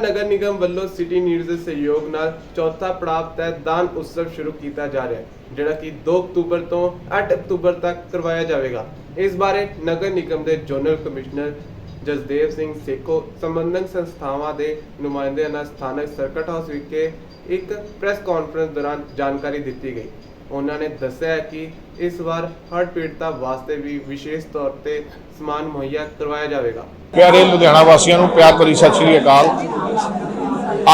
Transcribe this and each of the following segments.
ਨਗਰ ਨਿਗਮ ਵੱਲੋਂ city needs ਦੇ ਸਹਿਯੋਗ ਨਾਲ ਚੌਥਾ ਪੜਾਅ ਤਹਿਤ ਦਾਨ ਉਤਸਵ ਸ਼ੁਰੂ ਕੀਤਾ ਜਾ ਰਿਹਾ ਹੈ, ਜਿਹੜਾ ਕਿ 2 ਅਕਤੂਬਰ ਤੋਂ 8 ਅਕਤੂਬਰ ਤੱਕ ਕਰਵਾਇਆ ਜਾਵੇਗਾ। ਇਸ ਬਾਰੇ ਨਗਰ ਨਿਗਮ ਦੇ ਜੋਨਲ ਕਮਿਸ਼ਨਰ ਜਸਦੇਵ ਸਿੰਘ ਸੇਖੋ ਸੰਬੰਧਿਤ ਸੰਸਥਾਵਾਂ ਦੇ ਨੁਮਾਇੰਦਿਆਂ ਨਾਲ ਸਥਾਨਕ ਸਰਕਟ ਹਾਊਸ ਵਿਖੇ ਇੱਕ ਪ੍ਰੈਸ ਕਾਨਫਰੰਸ ਦੌਰਾਨ ਜਾਣਕਾਰੀ ਦਿੱਤੀ ਗਈ। ਉਹਨਾਂ ਨੇ ਦੱਸਿਆ ਕਿ ਇਸ ਵਾਰ ਹੜ੍ਹ ਪੀੜਤਾਂ ਵਾਸਤੇ ਵੀ ਵਿਸ਼ੇਸ਼ ਤੌਰ ਤੇ ਸਮਾਨ ਮੁਹੱਈਆ ਕਰਵਾਇਆ ਜਾਵੇਗਾ। ਪਿਆਰੇ ਲੁਧਿਆਣਾ ਵਾਸੀਆਂ ਨੂੰ ਪਿਆਰ ਭਰੀ ਸਤਿ ਸ਼੍ਰੀ ਅਕਾਲ।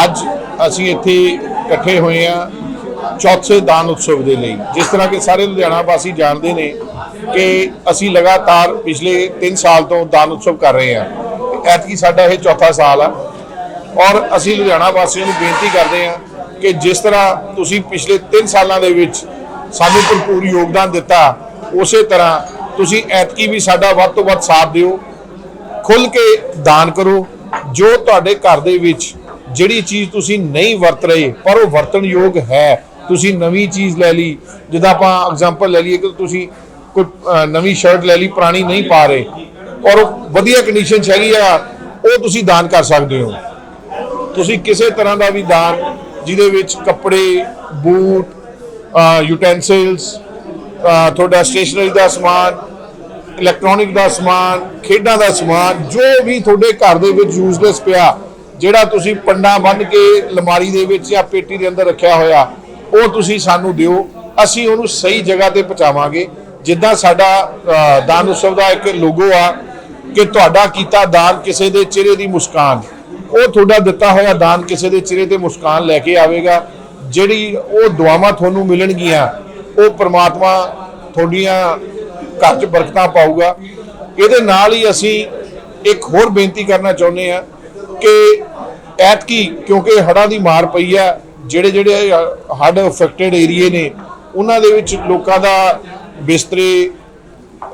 ਅੱਜ ਅਸੀਂ ਇੱਥੇ ਇਕੱਠੇ ਹੋਏ ਆ ਚੌਥੇ ਦਾਨ ਉਤਸਵ ਦੇ ਲਈ। ਜਿਸ ਤਰ੍ਹਾਂ ਕਿ ਸਾਰੇ ਲੁਧਿਆਣਾ ਵਾਸੀ ਜਾਣਦੇ ਨੇ ਕਿ ਅਸੀਂ ਲਗਾਤਾਰ ਪਿਛਲੇ 3 ਸਾਲ ਤੋਂ ਦਾਨ ਉਤਸਵ ਕਰ ਰਹੇ ਆ ਐਤਕੀ ਸਾਡਾ ਇਹ ਚੌਥਾ ਸਾਲ ਆ। ਔਰ ਅਸੀਂ ਲੁਧਿਆਣਾ ਵਾਸੀਆਂ ਨੂੰ ਬੇਨਤੀ ਕਰਦੇ ਆ ਕਿ ਜਿਸ ਤਰ੍ਹਾਂ ਤੁਸੀਂ ਪਿਛਲੇ 3 ਸਾਲਾਂ ਦੇ ਵਿੱਚ ਸਾਨੂੰ ਭਰਪੂਰ ਯੋਗਦਾਨ ਦਿੱਤਾ। ਉਸੇ ਤਰ੍ਹਾਂ ਤੁਸੀਂ ਐਤਕੀ ਵੀ ਸਾਡਾ ਵੱਧ ਤੋਂ ਵੱਧ ਸਾਥ ਦਿਓ। ਖੁੱਲ ਕੇ ਦਾਨ ਕਰੋ। ਜੋ ਤੁਹਾਡੇ ਘਰ ਦੇ ਵਿੱਚ ਜਿਹੜੀ ਚੀਜ਼ ਤੁਸੀਂ ਨਹੀਂ ਵਰਤ ਰਹੇ, ਪਰ ਉਹ ਵਰਤਣ ਯੋਗ ਹੈ। ਤੁਸੀਂ ਨਵੀਂ ਚੀਜ਼ ਲੈ ਲਈ। ਜਿੱਦਾਂ ਆਪਾਂ ਐਗਜ਼ਾਮਪਲ ਲੈ ਲਈਏ ਕਿ ਤੁਸੀਂ ਕੋਈ ਨਵੀਂ ਸ਼ਰਟ ਲੈ ਲਈ, ਪੁਰਾਣੀ ਨਹੀਂ ਪਾ ਰਹੇ। ਔਰ ਉਹ ਵਧੀਆ ਕੰਡੀਸ਼ਨ 'ਚ ਹੈਗੀ ਆ, ਉਹ ਤੁਸੀਂ ਦਾਨ ਕਰ ਸਕਦੇ ਹੋ। ਤੁਸੀਂ ਕਿਸੇ ਤਰ੍ਹਾਂ ਦਾ ਵੀ ਦਾਨ, ਜਿਹਦੇ ਵਿੱਚ ਕੱਪੜੇ, ਬੂਟ ਯੂਟੈਂਸਿਲਸ ਤੁਹਾਡਾ ਸਟੇਸ਼ਨਰੀ ਦਾ ਸਮਾਨ ਇਲੈਕਟ੍ਰੋਨਿਕ ਦਾ ਸਮਾਨ, ਖੇਡਾਂ ਦਾ ਸਮਾਨ, ਜੋ ਵੀ ਤੁਹਾਡੇ ਘਰ ਦੇ ਵਿੱਚ ਯੂਜ਼ਲੈਸ ਪਿਆ, ਜਿਹੜਾ ਤੁਸੀਂ ਪੰਡਾ ਬੰਨ ਕੇ ਲਮਾਰੀ ਦੇ ਵਿੱਚ ਜਾਂ ਪੇਟੀ ਦੇ ਅੰਦਰ ਰੱਖਿਆ ਹੋਇਆ, ਉਹ ਤੁਸੀਂ ਸਾਨੂੰ ਦਿਓ, ਅਸੀਂ ਉਹਨੂੰ ਸਹੀ ਜਗ੍ਹਾ ਤੇ ਪਹੁੰਚਾਵਾਂਗੇ। ਜਿੱਦਾਂ ਸਾਡਾ ਦਾਨ ਉਤਸਵ ਦਾ ਇੱਕ ਲੋਗੋ ਆ ਕਿ ਤੁਹਾਡਾ ਕੀਤਾ ਦਾਨ ਕਿਸੇ ਦੇ ਚਿਹਰੇ ਦੀ ਮੁਸਕਾਨ। ਉਹ ਤੁਹਾਡਾ ਦਿੱਤਾ ਹੋਇਆ ਦਾਨ ਕਿਸੇ ਦੇ ਚਿਹਰੇ ਤੇ ਮੁਸਕਾਨ ਲੈ ਕੇ ਆਵੇਗਾ। ਜਿਹੜੀ ਉਹ ਦੁਆਵਾਂ ਤੁਹਾਨੂੰ ਮਿਲਣਗੀਆਂ, ਉਹ ਪ੍ਰਮਾਤਮਾ ਤੁਹਾਡੀਆਂ ਘਰ 'ਚ ਬਰਕਤਾਂ ਪਾਊਗਾ। ਇਹਦੇ ਨਾਲ ਹੀ ਅਸੀਂ ਇੱਕ ਹੋਰ ਬੇਨਤੀ ਕਰਨਾ ਚਾਹੁੰਦੇ ਆ ਕਿ ਐਤਕੀ ਕਿਉਂਕਿ ਹੜ੍ਹਾਂ ਦੀ ਮਾਰ ਪਈ ਆ ਜਿਹੜੇ ਜਿਹੜੇ ਹੜ੍ਹ ਅਫੈਕਟਡ ਏਰੀਏ ਨੇ, ਉਹਨਾਂ ਦੇ ਵਿੱਚ ਲੋਕਾਂ ਦਾ ਬਿਸਤਰੇ,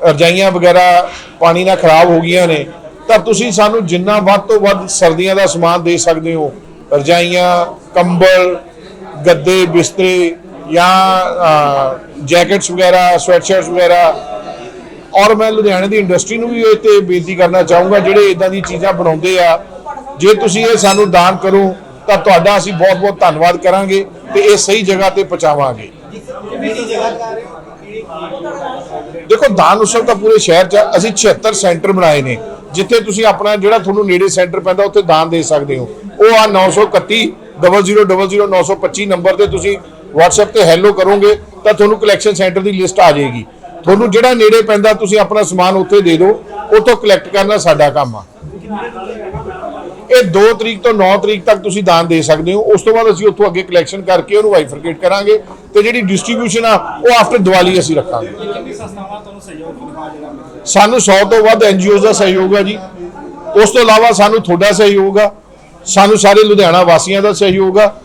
ਰਜਾਈਆਂ ਵਗੈਰਾ ਪਾਣੀ ਨਾਲ ਖਰਾਬ ਹੋ ਗਈਆਂ ਨੇ। ਤਾਂ ਤੁਸੀਂ ਸਾਨੂੰ ਜਿੰਨਾ ਵੱਧ ਤੋਂ ਵੱਧ ਸਰਦੀਆਂ ਦਾ ਸਮਾਨ ਦੇ ਸਕਦੇ ਹੋ, ਰਜਾਈਆਂ, ਕੰਬਲ ਗੱਦੇ ਬਿਸਤਰੇ ਜਾਂ ਜੈਕਟਸ ਵਗੈਰਾ ਸਵੈਟਸ਼ਰਟਸ ਵਗੈਰਾ ਔਰ ਮੈਂ ਲੁਧਿਆਣੇ ਦੀ ਇੰਡਸਟਰੀ ਨੂੰ ਵੀ ਇਹ ਤੇ ਬੇਨਤੀ ਕਰਨਾ ਚਾਹੂੰਗਾ ਜਿਹੜੇ ਇਦਾਂ ਦੀ ਚੀਜ਼ਾਂ ਬਣਾਉਂਦੇ ਆ ਜੇ ਤੁਸੀਂ ਇਹ ਸਾਨੂੰ ਦਾਨ ਕਰੋ ਤਾਂ ਤੁਹਾਡਾ ਅਸੀਂ ਬਹੁਤ ਬਹੁਤ ਧੰਨਵਾਦ ਕਰਾਂਗੇ ਤੇ ਇਹ ਸਹੀ ਜਗ੍ਹਾ ਤੇ ਪਹੁੰਚਾਵਾਂਗੇ ਦੇਖੋ ਦਾਨ ਉਤਸਵ ਤਾਂ ਪੂਰੇ ਸ਼ਹਿਰ 'ਚ ਅਸੀਂ 76 ਸੈਂਟਰ ਬਣਾਏ ਨੇ ਜਿੱਥੇ ਤੁਸੀਂ ਆਪਣਾ ਜਿਹੜਾ ਤੁਹਾਨੂੰ ਨੇੜੇ ਸੈਂਟਰ ਪੈਂਦਾ ਉੱਥੇ ਦਾਨ ਦੇ ਸਕਦੇ ਹੋ ਉਹ ਆ 931 0000925 ਨੰਬਰ ਤੇ ਤੁਸੀਂ WhatsApp ਤੇ ਹੈਲੋ ਕਰੋਗੇ ਤਾਂ ਤੁਹਾਨੂੰ ਕਲੈਕਸ਼ਨ ਸੈਂਟਰ ਦੀ ਲਿਸਟ ਆ ਜਾਏਗੀ। ਤੁਹਾਨੂੰ ਜਿਹੜਾ ਨੇੜੇ ਪੈਂਦਾ ਤੁਸੀਂ ਆਪਣਾ ਸਮਾਨ ਉੱਥੇ ਦੇ ਦਿਓ, ਉੱਥੋਂ ਕਲੈਕਟ ਕਰਨਾ ਸਾਡਾ ਕੰਮ ਆ। ਇਹ 2 ਤਰੀਕ ਤੋਂ 9 ਤਰੀਕ ਤੱਕ ਤੁਸੀਂ ਦਾਨ ਦੇ ਸਕਦੇ ਹੋ। ਉਸ ਤੋਂ ਬਾਅਦ ਅਸੀਂ ਉੱਥੋਂ ਅੱਗੇ ਕਲੈਕਸ਼ਨ ਕਰਕੇ ਉਹਨੂੰ ਵਾਈਫਰਕੇਟ ਕਰਾਂਗੇ ਤੇ ਜਿਹੜੀ ਡਿਸਟ੍ਰੀਬਿਊਸ਼ਨ ਆ, ਉਹ ਆਫਟਰ ਦੀਵਾਲੀ ਅਸੀਂ ਰੱਖਾਂਗੇ। ਸਾਨੂੰ 100 ਤੋਂ ਵੱਧ ਐਨਜੀਓਜ਼ ਦਾ ਸਹਿਯੋਗ ਆ ਜੀ। ਉਸ ਤੋਂ ਇਲਾਵਾ ਸਾਨੂੰ ਤੁਹਾਡਾ ਸਹਿਯੋਗ ਆ। ਸਾਨੂੰ ਸਾਰੇ ਲੁਧਿਆਣਾ ਵਾਸੀਆਂ ਦਾ ਸਹਿਯੋਗ ਆ।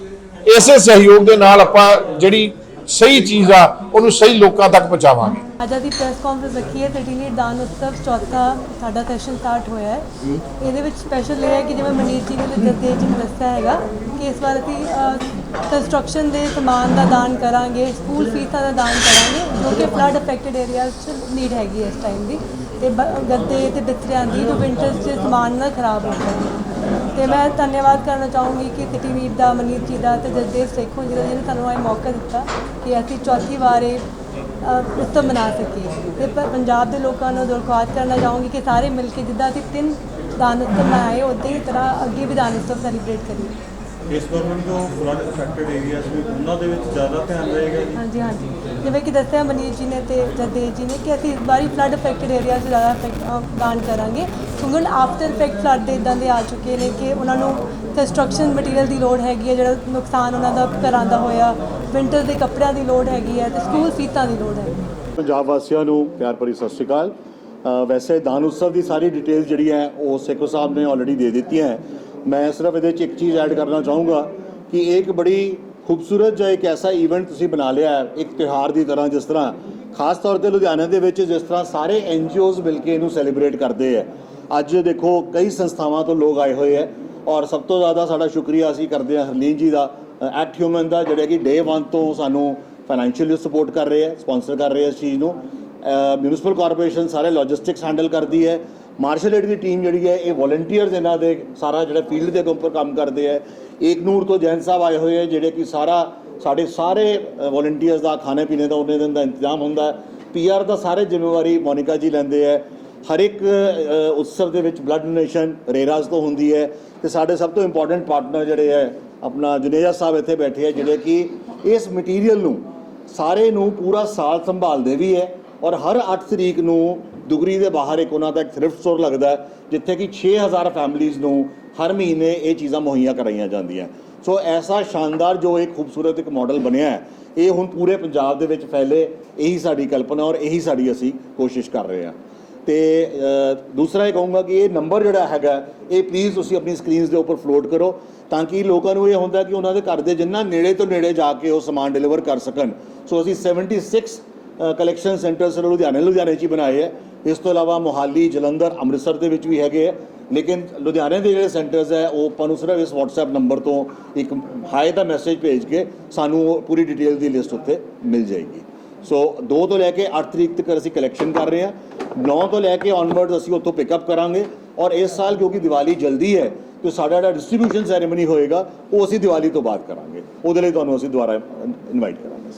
ਇਸੇ ਸਹਿਯੋਗ ਦੇ ਨਾਲ ਆਪਾਂ ਜਿਹੜੀ ਸਹੀ ਚੀਜ਼ ਆ, ਉਹਨੂੰ ਸਹੀ ਲੋਕਾਂ ਤੱਕ ਪਹੁੰਚਾਵਾਂਗੇ। ਅੱਜ ਦੀ ਪ੍ਰੈਸ ਕਾਨਫਰੰਸ ਰੱਖੀ ਹੈ ਸਿਟੀ ਨੀਡ ਦਾਨ ਉਤਸਵ ਚੌਥਾ ਸਾਡਾ ਸੈਸ਼ਨ ਸਟਾਰਟ ਹੋਇਆ ਹੈ। ਇਹਦੇ ਵਿੱਚ ਸਪੈਸ਼ਲ ਇਹ ਹੈ ਕਿ ਜਿਵੇਂ ਮਨੀਸ਼ ਜੀ ਨੇ ਤੇ ਜਸਦੇਵ ਜੀ ਨੇ ਦੱਸਿਆ ਹੈਗਾ, ਕਿ ਇਸ ਵਾਰ ਅਸੀਂ ਕੰਸਟਰਕਸ਼ਨ ਦੇ ਸਮਾਨ ਦਾ ਦਾਨ ਕਰਾਂਗੇ ਸਕੂਲ ਫੀਸਾਂ ਦਾ ਦਾਨ ਕਰਾਂਗੇ, ਜੋ ਕਿ ਫਲੱਡ ਅਫੈਕਟਡ ਏਰੀਆਜ਼ 'ਚ ਨੀਡ ਹੈਗੀ ਹੈ ਇਸ ਟਾਈਮ ਦੀ। ਤੇ ਬ- ਗੱਦੇ ਤੇ ਬਿਸਤਰਿਆਂ ਦੀ ਜੋ ਵਿੰਟਰਸ 'ਚ ਸਮਾਨ ਨਾ ਖਰਾਬ ਹੋ ਜਾਏ ਤੇ ਮੈਂ ਧੰਨਵਾਦ ਕਰਨਾ ਚਾਹੂੰਗੀ ਕਿ ਸਿਟੀ ਨੀਡ ਦਾ, ਮਨੀਤ ਜੀ ਦਾ ਤੇ ਜਸਦੇਵ ਸੇਖੋਂ ਜੀ ਦਾ ਜਿਹਨੇ ਸਾਨੂੰ ਇਹ ਮੌਕਾ ਦਿੱਤਾ ਕਿ ਅਸੀਂ ਚੌਥੀ ਵਾਰ ਇਹ ਉਤਸਵ ਮਨਾ ਸਕੀਏ। ਤੇ ਪ- ਪੰਜਾਬ ਦੇ ਲੋਕਾਂ ਨੂੰ ਦਰਖਾਸਤ ਕਰਨਾ ਚਾਹੂੰਗੀ ਕਿ ਸਾਰੇ ਮਿਲ ਕੇ ਜਿੱਦਾਂ ਅਸੀਂ ਤਿੰਨ ਦਾਨ ਉਤਸਵ ਮਨਾਏ ਉਦਾਂ ਹੀ ਤਰ੍ਹਾਂ ਅੱਗੇ ਵੀ ਦਾਨ ਉਤਸਵ ਸੈਲੀਬ੍ਰੇਟ ਕਰੀਏ। ਇਸ ਗਵਰਨਮੈਂਟ ਜੋ ਫਲੱਡ ਅਫੈਕਟਡ ਏਰੀਆਜ਼ ਨੇ ਉਹਨਾਂ ਦੇ ਵਿੱਚ ਜ਼ਿਆਦਾ ਧਿਆਨ ਰਹੇਗਾ ਜੀ? ਹਾਂਜੀ ਹਾਂਜੀ। ਜਿਵੇਂ ਕਿ ਦੱਸਿਆ ਮਨੀਸ਼ ਜੀ ਨੇ ਤੇ ਜਗਦੇਵ ਜੀ ਨੇ ਕਿ ਅਸੀਂ ਇਸ ਵਾਰੀ ਫਲੱਡ ਅਫੈਕਟਡ ਏਰੀਆ 'ਚ ਜ਼ਿਆਦਾ effect, ਅਹ, ਦਾਨ ਕਰਾਂਗੇ। ਕਿਉਂਕਿ ਹੁਣ ਆਫਟਰ ਇਫੈਕਟ ਫਲੱਡ ਦੇ ਇਦਾਂ ਦੇ ਆ ਚੁੱਕੇ ਨੇ ਕਿ ਉਹਨਾਂ ਨੂੰ ਕੰਸਟਰਕਸ਼ਨ ਮਟੀਰੀਅਲ ਦੀ ਲੋੜ ਹੈਗੀ ਹੈ ਜਿਹੜਾ ਨੁਕਸਾਨ ਉਹਨਾਂ ਦਾ ਘਰਾਂ ਦਾ ਹੋਇਆ ਵਿੰਟਰ ਦੇ ਕੱਪੜਿਆਂ ਦੀ ਲੋੜ ਹੈਗੀ ਹੈ ਤੇ ਸਕੂਲ ਫੀਸਾਂ ਦੀ ਲੋੜ ਹੈਗੀ ਹੈ। ਪੰਜਾਬ ਵਾਸੀਆਂ ਨੂੰ ਪਿਆਰ ਭਰੀ ਸਤਿ ਸ਼੍ਰੀ ਅਕਾਲ। ਵੈਸੇ ਦਾਨ ਉਤਸਵ ਦੀ ਸਾਰੀ ਡਿਟੇਲ ਜਿਹੜੀ ਹੈ ਉਹ ਸੇਖੋ ਸਾਹਿਬ ਨੇ ਆਲਰੇਡੀ ਦੇ ਦਿੱਤੀਆਂ ਹੈ। ਮੈਂ ਸਿਰਫ ਇਹਦੇ 'ਚ ਇੱਕ ਚੀਜ਼ ਐਡ ਕਰਨਾ ਚਾਹੂੰਗਾ ਕਿ ਇਹ ਇੱਕ ਬੜੀ ਖੂਬਸੂਰਤ ਜਿਹਾ ਇੱਕ ਐਸਾ ਇਵੈਂਟ ਤੁਸੀਂ ਬਣਾ ਲਿਆ ਹੈ, ਇੱਕ ਤਿਉਹਾਰ ਦੀ ਤਰ੍ਹਾਂ ਜਿਸ ਤਰ੍ਹਾਂ, ਖਾਸ ਤੌਰ ਤੇ ਲੁਧਿਆਣਾ ਦੇ ਵਿੱਚ ਜਿਸ ਤਰ੍ਹਾਂ ਸਾਰੇ ਐਨਜੀਓਜ਼ ਮਿਲ ਕੇ ਇਹਨੂੰ ਸੈਲੀਬ੍ਰੇਟ ਕਰਦੇ ਹੈ। ਅੱਜ ਦੇਖੋ, ਕਈ ਸੰਸਥਾਵਾਂ ਤੋਂ ਲੋਕ ਆਏ ਹੋਏ ਹੈ ਔਰ ਸਭ ਤੋਂ ਜ਼ਿਆਦਾ ਸਾਡਾ ਸ਼ੁਕਰੀਆ ਅਸੀਂ ਕਰਦੇ ਹਾਂ ਹਰਲੀਨ ਜੀ ਦਾ ਐਕਟ ਹਿਊਮਨ ਦਾ, ਜਿਹੜੇ ਕਿ ਡੇ 1 ਤੋਂ ਸਾਨੂੰ ਫਾਈਨੈਂਸ਼ੀਅਲੀ ਸਪੋਰਟ ਕਰ ਰਹੇ ਹੈ ਸਪਾਂਸਰ ਕਰ ਰਹੇ ਹੈ ਇਸ ਚੀਜ਼ ਨੂੰ। ਮਿਊਨਿਸਪਲ ਕਾਰਪੋਰੇਸ਼ਨ ਸਾਰੇ ਲੌਜਿਸਟਿਕਸ ਹੈਂਡਲ ਕਰਦੀ ਹੈ। ਮਾਰਸ਼ਲ ਏਡ ਦੀ ਟੀਮ ਜਿਹੜੀ ਹੈ, ਇਹ ਵੋਲੰਟੀਅਰਸ ਇਹਨਾਂ ਦੇ ਸਾਰਾ ਜਿਹੜਾ ਫੀਲਡ ਦੇ ਉੱਪਰ ਕੰਮ ਕਰਦੇ ਹੈ। ਏਕਨੂਰ ਤੋਂ ਜੈਨ ਸਾਹਿਬ ਆਏ ਹੋਏ ਹੈ, ਜਿਹੜੇ ਕਿ ਸਾਰਾ ਸਾਡੇ ਸਾਰੇ ਵੋਲੰਟੀਅਰਸ ਦਾ ਖਾਣੇ ਪੀਣੇ ਦਾ ਉਹਨੇ ਦਿਨ ਦਾ ਇੰਤਜ਼ਾਮ ਹੁੰਦਾ ਹੈ। ਪੀਆਰ ਦਾ ਸਾਰੇ ਜ਼ਿੰਮੇਵਾਰੀ ਮੋਨਿਕਾ ਜੀ ਲੈਂਦੇ ਹੈ। ਹਰ ਇੱਕ ਉਤਸਵ ਦੇ ਵਿੱਚ ਬਲੱਡ ਡੋਨੇਸ਼ਨ ਰੇਰਾਸ ਤੋਂ ਹੁੰਦੀ ਹੈ। ਤੇ ਸਾਡੇ ਸਭ ਤੋਂ ਇੰਪੋਰਟੈਂਟ ਪਾਰਟਨਰ ਜਿਹੜੇ ਹੈ, ਆਪਣਾ ਜੁਨੇਜਾ ਸਾਹਿਬ ਇੱਥੇ ਬੈਠੇ ਹੈ, ਜਿਹੜੇ ਕਿ ਇਸ ਮਟੀਰੀਅਲ ਨੂੰ ਸਾਰੇ ਨੂੰ ਪੂਰਾ ਸਾਲ ਸੰਭਾਲਦੇ ਵੀ ਹੈ। ਔਰ ਹਰ 8 ਤਰੀਕ ਨੂੰ ਦੁਗਰੀ ਦੇ ਬਾਹਰ ਇੱਕ ਉਹਨਾਂ ਦਾ ਇੱਕ ਥ੍ਰਿਫਟ ਸਟੋਰ ਲੱਗਦਾ ਜਿੱਥੇ ਕਿ 6000 ਫੈਮਿਲੀਜ਼ ਨੂੰ ਹਰ ਮਹੀਨੇ ਇਹ ਚੀਜ਼ਾਂ ਮੁਹੱਈਆ ਕਰਾਈਆਂ ਜਾਂਦੀਆਂ। ਸੋ ਐਸਾ ਸ਼ਾਨਦਾਰ ਜੋ ਇੱਕ ਖੂਬਸੂਰਤ ਇੱਕ ਮਾਡਲ ਬਣਿਆ ਹੈ, ਇਹ ਹੁਣ ਪੂਰੇ ਪੰਜਾਬ ਦੇ ਵਿੱਚ ਫੈਲੇ, ਇਹੀ ਸਾਡੀ ਕਲਪਨਾ ਔਰ ਇਹੀ ਸਾਡੀ ਅਸੀਂ ਕੋਸ਼ਿਸ਼ ਕਰ ਰਹੇ ਹਾਂ। ਤੇ ਦੂਸਰਾ ਇਹ ਕਹੂੰਗਾ ਕਿ ਇਹ ਨੰਬਰ ਜਿਹੜਾ ਹੈਗਾ, ਇਹ ਪਲੀਜ਼ ਤੁਸੀਂ ਆਪਣੀ ਸਕਰੀਨਸ ਦੇ ਉੱਪਰ ਫਲੋਟ ਕਰੋ, ਤਾਂ ਕਿ ਲੋਕਾਂ ਨੂੰ ਇਹ ਹੁੰਦਾ ਕਿ ਉਹਨਾਂ ਦੇ ਘਰ ਦੇ ਜਿੰਨਾ ਨੇੜੇ ਤੋਂ ਨੇੜੇ ਜਾ ਕੇ ਉਹ ਸਮਾਨ ਡਿਲੀਵਰ ਕਰ ਸਕਣ। ਸੋ ਅਸੀਂ 76 ਕਲੈਕਸ਼ਨ ਸੈਂਟਰਸ ਲੁਧਿਆਣੇ ਲੁਧਿਆਣੇ 'ਚ ਹੀ ਬਣਾਏ ਹੈ। ਇਸ ਤੋਂ ਇਲਾਵਾ ਮੋਹਾਲੀ, ਜਲੰਧਰ, ਅੰਮ੍ਰਿਤਸਰ ਦੇ ਵਿੱਚ ਵੀ ਹੈਗੇ ਹੈ ਲੇਕਿਨ ਲੁਧਿਆਣੇ ਦੇ ਜਿਹੜੇ ਸੈਂਟਰਸ ਹੈ ਉਹ ਆਪਾਂ ਨੂੰ ਸਿਰਫ ਇਸ WhatsApp ਨੰਬਰ ਤੋਂ ਇੱਕ ਹਾਈ ਦਾ ਮੈਸੇਜ ਭੇਜ ਕੇ ਸਾਨੂੰ ਉਹ ਪੂਰੀ ਡਿਟੇਲ ਦੀ ਲਿਸਟ ਉੱਤੇ ਮਿਲ ਜਾਏਗੀ। ਸੋ 2 ਤੋਂ ਲੈ ਕੇ 8 ਤਰੀਕ ਤੱਕ ਅਸੀਂ ਕਲੈਕਸ਼ਨ ਕਰ ਰਹੇ ਹਾਂ। 9 ਤੋਂ ਲੈ ਕੇ ਔਨਵਰਡਸ ਅਸੀਂ ਉੱਥੋਂ ਪਿਕਅਪ ਕਰਾਂਗੇ। ਔਰ ਇਸ ਸਾਲ ਕਿਉਂਕਿ ਦੀਵਾਲੀ ਜਲਦੀ ਹੈ, ਤੇ ਸਾਡਾ ਜਿਹੜਾ ਡਿਸਟ੍ਰੀਬਿਊਸ਼ਨ ਸੈਰੇਮਨੀ ਹੋਏਗਾ, ਉਹ ਅਸੀਂ ਦੀਵਾਲੀ ਤੋਂ ਬਾਅਦ ਕਰਾਂਗੇ। ਉਹਦੇ ਲਈ ਤੁਹਾਨੂੰ ਅਸੀਂ ਦੁਬਾਰਾ ਇਨਵਾਈਟ ਕਰਾਂਗੇ।